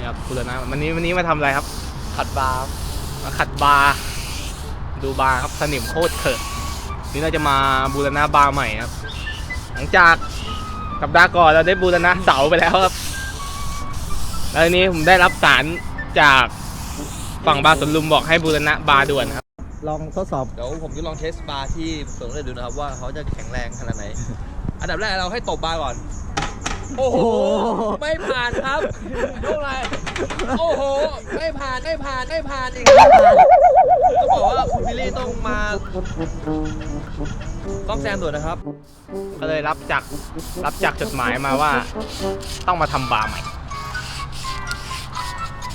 นี่ครับบูรณะวันนี้วันนี้มาทำอะไรครับ ขัดบาร์มาขัดบาร์ดูบาร์ครับสนิมโคตรเถิดนี่เราจะมาบูรณะบาร์ใหม่ครับ หลังจากสัปดาห์ก่อนเราได้บูรณะเสาไปแล้วครับแล้วทีนี้ผมได้รับสารจากฝั่งบาร์สวนลุมบอกให้บูรณะบาร์ด่วนครับ ลองทดสอบ เดี๋ยวผมจะลองเทสบาร์ที่สวนเลยดูนะครับว่าเขาจะแข็งแรงขนาดไหน อันดับแรกเราให้ตบบาร์ก่อน โอ้โห ไม่ผ่านครับยกอะไร โอ้โห ไม่ผ่าน ไม่ผ่าน ไม่ผ่านอีกก็บอกว่าคุณบิลลี่ต้องมาต้องแซมด่วนนะครับ ก็เลยรับจากรับจากจดหมายมาว่า ต้องมาทำบาร์ใหม่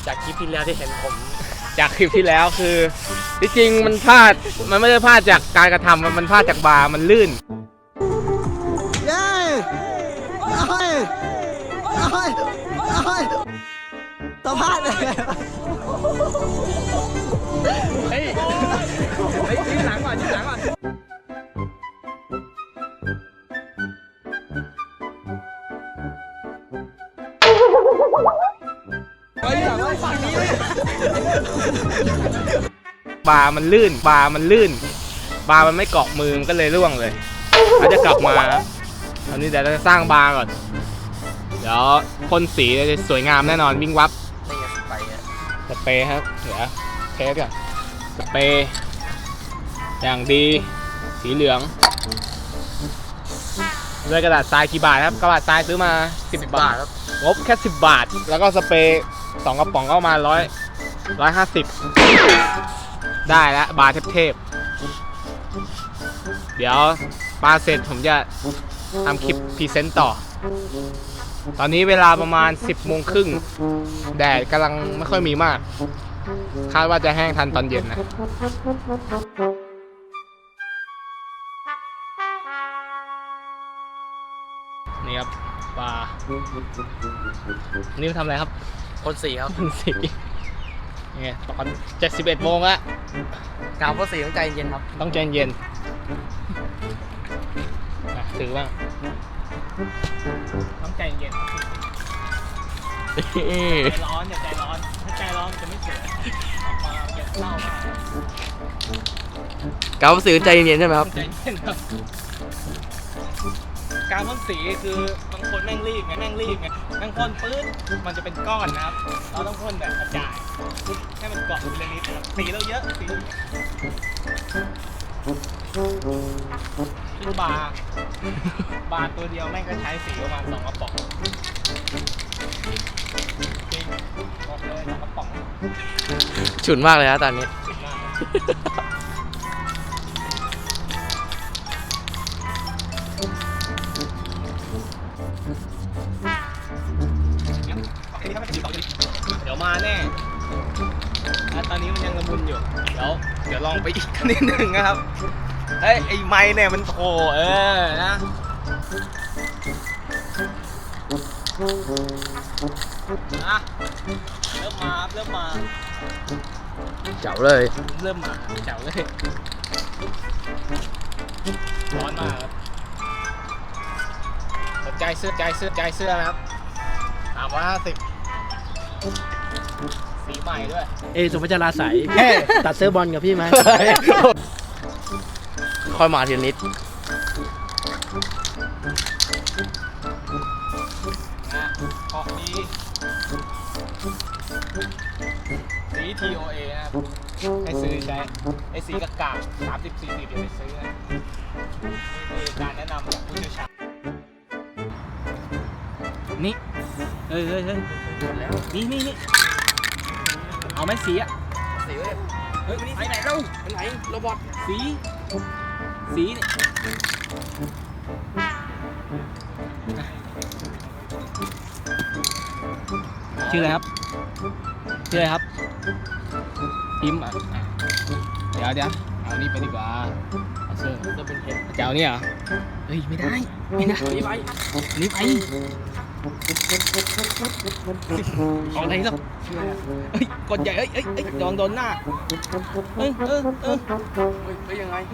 จากคลิปที่แล้วที่เห็นผมจากคลิปที่แล้วคือที่จริงมันพลาดมันไม่ได้พลาดจากการกระทำมันมันพลาดจากบาร์มันลื่น สัมภาษณ์เลยเฮ้ยเฮ้ยยืนหลังก่อนยืนหลังก่อนไปหลังฝั่งนี้เลยบาร์มันลื่น บาร์มันลื่น บาร์มันไม่เกาะมือมันก็เลยร่วงเลยเขาจะกลับมาตอนนี้เดี๋ยวเราจะสร้างบาร์ก่อน เดี๋ยวพ่นสีจะสวยงามแน่นอนวิ่งวับนี่ไงไปอะ สเปรย์ครับเดี๋ยวเทสก่อนสเปรย์อย่างดี สีเหลืองด้วยกระดาษทรายกี่บาทครับกระดาษทรายซื้อมา 10 บาทครับงบแค่ 10 บาท แล้วก็สเปรย์สองกระป๋องก็มาร้อยร้อยห้าสิบได้แล้วบาร์เทพๆเดี๋ยวปาเสร็จผมจะทำคลิปพรีเซนต์ต่อ ตอนนี้เวลาประมาณ 10โมงครึ่งแดดกำลังไม่ค่อยมีมาก คาดว่าจะแห้งทันตอนเย็นนะนี่ครับปลานี่มาทำอะไรครับคนสี่ครับพ่นสีนี่ตอน71โมงละกาวคนสี่ต้องใจเย็นครับ ต้องใจเย็นอะถือบ้าง ต้องใจเย็นใจร้อนอย่าใจร้อน ถ้าใจร้อนมันจะไม่สวยออกมาเก็บเหล้ามากกาสือใจเย็นใช่ไหมครับ ใจเย็นครับ การพ่นสีคือบางคนแม่งรีบไงแม่งรีบไงแม่งพ่นปื๊ดมันจะเป็นก้อนนะครับ เราต้องพ่นแบบกระจายให้มันเกาะทีละนิดนะครับสีเราเยอะสี คือบาร์บาร์ตัวเดียวแม่งก็ใช้สีประมาณสองกระป๋องจริงบอกเลยสองกระป๋องฉุนมากเลยครับตอนนี้ สุดมากเดี๋ยวมาแน่อะตอนนี้มันยังละมุน อยู่ เดี๋ยวเดี๋ยวลองไปอีกนิดนึงนะครับ เฮ้ยไอ้ไม้เนี่ยมันโถเออนะอะเริ่มมาครับเริ่มมา เจ๋วเลย เริ่มมาแจ๋วเลยร้อนมากครับสนใจเสื้อใจเสื้อใจเสื้อนะครับสามร้อยห้าสิบสี ใหม่ด้วย เอสุภาจาราใสตัดเสื้อบอลกับพี่ไหมค่อยมาทีละนิด นะออกดีสี TOA นะครับให้ซื้อใช้ไอสีกากาสามสิบสี่สิบเดี๋ยวไปซื้อนะนี่คือการแนะนำจากผู้เชี่ยวชาญนี่เฮ้ยเฮ้ยเฮ้ยนี่นี่นี่ เอาไหมสีอะสีไว้เฮ้ยไปไหนเล่าไปไหนโรบอทสีสีเนี่ยชื่ออะไรครับชื่ออะไรครับพิมพ์อะอะเดี๋ยวเดี๋ยวเอานี่ไปดีกว่าเอาเสื้อจะเป็นเห็ดจะเอาเนี่ยเหรอเฮ้ยไม่ได้ไม่ได้นี่ไปนี่ไป ở đây không ấy con chạy ấy ấy ấy đón đón à ừ ừ ừ bây giờ ngay